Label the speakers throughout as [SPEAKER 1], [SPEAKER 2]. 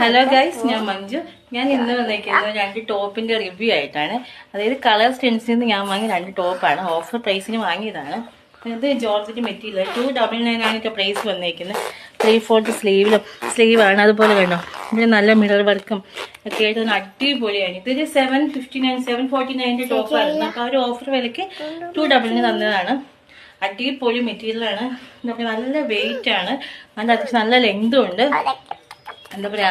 [SPEAKER 1] Hello guys ഞാൻ മഞ്ജു. ഞാൻ ഇന്ന് വന്നിരിക്കുന്നത് രണ്ട് ടോപ്പിന്റെ റിവ്യൂ ആയിട്ടാണ്. അതായത് കളർ സ്റ്റെൻസിൽ നിന്ന് ഞാൻ വാങ്ങിയ രണ്ട് ടോപ്പാണ് ഓഫർ പ്രൈസിന് വാങ്ങിയതാണ്. ഇത് georgette material. Two double nine ആണ് ഇതിന്റെ പ്രൈസ് വന്നിരിക്കുന്നത് ത്രീ ഫോർത്ത് സ്ലീവിലും സ്ലീവാണ് അതുപോലെ കണ്ടോ ഇവിടെ നല്ല മിറർ വർക്കും ഒക്കെ ആയിട്ട് അടിപൊളിയാണ്. ഇതൊരു seven fifty nine seven forty നയന്റെ ടോപ്പായിരുന്നു അപ്പോൾ ആ ഒരു ഓഫർ വിലയ്ക്ക് ടു ഡബിളിന് തന്നതാണ്. അടിപൊളി മെറ്റീരിയലാണ് നല്ല വെയിറ്റ് ആണ്. നല്ല അത്യാവശ്യം നല്ല ലെങ്തും ഉണ്ട്. എന്താ പറയാ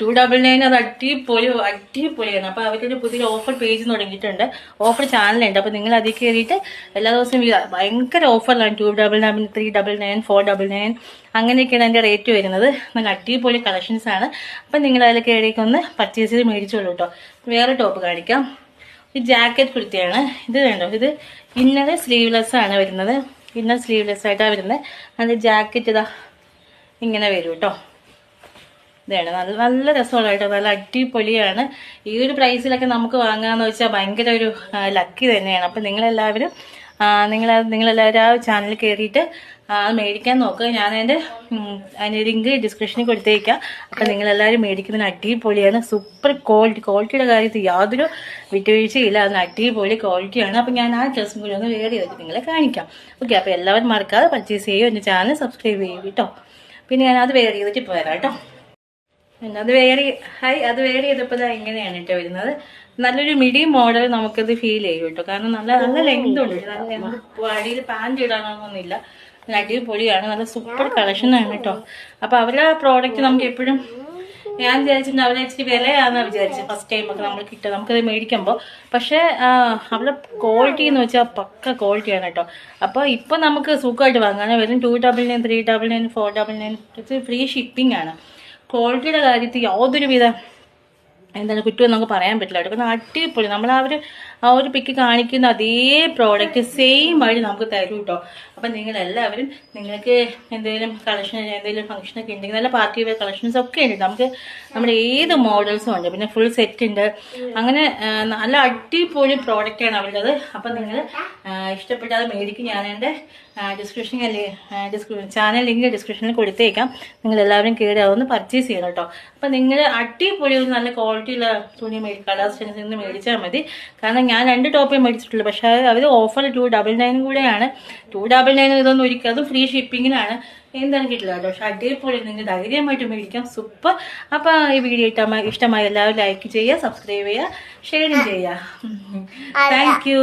[SPEAKER 1] ടു ഡബിൾ നയൻ അത് അടിപൊളി അടിപൊളിയാണ് അപ്പൊ അവരുടെ പുതിയ ഓഫർ പേജ് തുടങ്ങിയിട്ടുണ്ട്. ഓഫർ ചാനലുണ്ട് അപ്പൊ നിങ്ങൾ അതിൽ കയറിയിട്ട് എല്ലാ ദിവസവും ഈ ഭയങ്കര ഓഫറിലാണ് two double nine three double nine four double nine അങ്ങനെയൊക്കെയാണ് അതിന്റെ റേറ്റ് വരുന്നത്. നല്ല അടിപൊളി കളക്ഷൻസ് ആണ്. അപ്പൊ നിങ്ങൾ അതിൽ കയറിയൊക്കെ പർച്ചേസ് ചെയ്ത് മേടിച്ചോളൂ കേട്ടോ വേറെ ടോപ്പ് കാണിക്കാം. ഇത് ജാക്കറ്റ് കുർത്തിയാണ്. ഇത് വേണ്ടോ ഇത് ഇന്നർ സ്ലീവ്ലെസ് ആണ് വരുന്നത്. ഇന്നർ സ്ലീവ്ലെസ് ആയിട്ടാണ് വരുന്നത്. അതിന്റെ ജാക്കറ്റ് ഇതാ ഇങ്ങനെ വരും കേട്ടോ ഇതാണ് നല്ല നല്ല രസമുള്ള കേട്ടോ. നല്ല അടിപൊളിയാണ്. ഈ ഒരു പ്രൈസിലൊക്കെ നമുക്ക് വാങ്ങാന്ന് വെച്ചാൽ ഭയങ്കര ഒരു ലക്കി തന്നെയാണ്. അപ്പം നിങ്ങളെല്ലാവരും നിങ്ങൾ നിങ്ങളെല്ലാവരും ആ ചാനൽ കയറിയിട്ട് അത് മേടിക്കാൻ നോക്കുക. ഞാൻ അതിന്റെ അതിന്റെ ലിങ്ക് ഡിസ്ക്രിപ്ഷനിൽ കൊടുത്തേക്കാം. അപ്പം നിങ്ങളെല്ലാവരും മേടിക്കുന്നതിന് അടിപൊളിയാണ്. സൂപ്പർ ക്വാളിറ്റി ക്വാളിറ്റിയുടെ കാര്യത്തിൽ യാതൊരു വിട്ടുവീഴ്ചയില്ല അതിന് അടിപൊളി ക്വാളിറ്റിയാണ് അപ്പം ഞാൻ ആ ഡ്രസ്സും കൂടി ഒന്ന് വേറെ ചെയ്തിട്ട് നിങ്ങളെ കാണിക്കാം. ഓക്കെ അപ്പോൾ എല്ലാവരും മറക്കാതെ പർച്ചേസ് ചെയ്യുമോ എന്റെ ചാനൽ സബ്സ്ക്രൈബ് ചെയ്യും കേട്ടോ. പിന്നെ ഞാനത് വേറെ ചെയ്തിട്ട് വരാം കേട്ടോ. പിന്നെ അത് വേറെ ഹൈ അത് വേറെ ചെയ്തപ്പോൾ ദാ ഇങ്ങനെയാണ് കേട്ടോ വരുന്നത്. നല്ലൊരു മിഡി മോഡൽ നമുക്കത് ഫീൽ ചെയ്യും കേട്ടോ കാരണം നല്ല നല്ല ലെങ്ത് ഉണ്ട്. നല്ല അടിയിൽ പാന്റ് ഇടാനൊന്നുമില്ല. നല്ല അടിപൊളിയാണ്. നല്ല സൂപ്പർ കളക്ഷനാണ് കേട്ടോ അപ്പൊ അവരുടെ പ്രോഡക്റ്റ് നമുക്ക് എപ്പോഴും ഞാൻ വിചാരിച്ചിട്ടുണ്ട് അവരെ ഇച്ചിരി വിലയാണെന്ന് വിചാരിച്ചത് ഫസ്റ്റ് ടൈം ഒക്കെ നമ്മൾ കിട്ടുക നമുക്കത് മേടിക്കുമ്പോൾ പക്ഷേ അവരുടെ ക്വാളിറ്റി എന്ന് വെച്ചാൽ പക്ക ക്വാളിറ്റിയാണ് കേട്ടോ അപ്പോൾ ഇപ്പോൾ നമുക്ക് സുഖമായിട്ട് വാങ്ങാൻ വരും two double nine three double nine four double nine free shipping ആണ്. ക്വാളിറ്റിയുടെ കാര്യത്തിൽ യാതൊരുവിധ എന്താണ് കുറ്റം നമുക്ക് പറയാൻ പറ്റില്ല. അവിടെ അടിപൊളി. നമ്മൾ ഒരു ആ ഒരു പിക്ക് കാണിക്കുന്ന അതേ പ്രോഡക്റ്റ് സെയിം ആയിട്ട് നമുക്ക് തരും കേട്ടോ അപ്പം നിങ്ങളെല്ലാവരും നിങ്ങൾക്ക് എന്തെങ്കിലും കളക്ഷൻ എന്തെങ്കിലും ഫംഗ്ഷനൊക്കെ ഉണ്ടെങ്കിൽ നല്ല പാർട്ടി വെയർ കളക്ഷൻസ് ഒക്കെ ഉണ്ട്. നമുക്ക് നമ്മുടെ ഏത് മോഡൽസും ഉണ്ട്. പിന്നെ ഫുൾ സെറ്റ് ഉണ്ട്. അങ്ങനെ നല്ല അടിപൊളി പ്രോഡക്റ്റാണ് അവരുടേത്. അപ്പം നിങ്ങൾ ഇഷ്ടപ്പെട്ട് അത് മേടിക്കും. ഞാൻ എന്റെ ഡിസ്ക്രിപ്ഷൻ ചാനൽ ലിങ്ക് ഡിസ്ക്രിപ്ഷനിൽ കൊടുത്തേക്കാം നിങ്ങൾ എല്ലാവരും കയറി അതൊന്ന് പർച്ചേസ് ചെയ്യണം കേട്ടോ. അപ്പം നിങ്ങൾ അടിപൊളി ഒരു നല്ല ക്വാളിറ്റിയുള്ള തുണി മേടി കളേഴ്സ് നിന്ന് മേടിച്ചാൽ മതി. കാരണം ഞാൻ രണ്ട് ടോപ്പേ മേടിച്ചിട്ടുള്ളൂ. പക്ഷേ അവർ ഓഫർ ടു ഡബിൾ നയൻ കൂടെയാണ്. ടു ഡബിൾ നയൻ ഇതൊന്നും ഒരിക്കലും അതും ഫ്രീ ഷിപ്പിങ്ങിനാണ് എന്താണ് കിട്ടില്ല കേട്ടോ. പക്ഷെ അടിപൊളി നിങ്ങൾ ധൈര്യമായിട്ട് മേടിക്കാം. സൂപ്പർ അപ്പോൾ ഈ വീഡിയോ ഇഷ്ടമായി ഇഷ്ടമായി എല്ലാവരും ലൈക്ക് ചെയ്യുക സബ്സ്ക്രൈബ് ചെയ്യുക ഷെയറും ചെയ്യുക. Thank U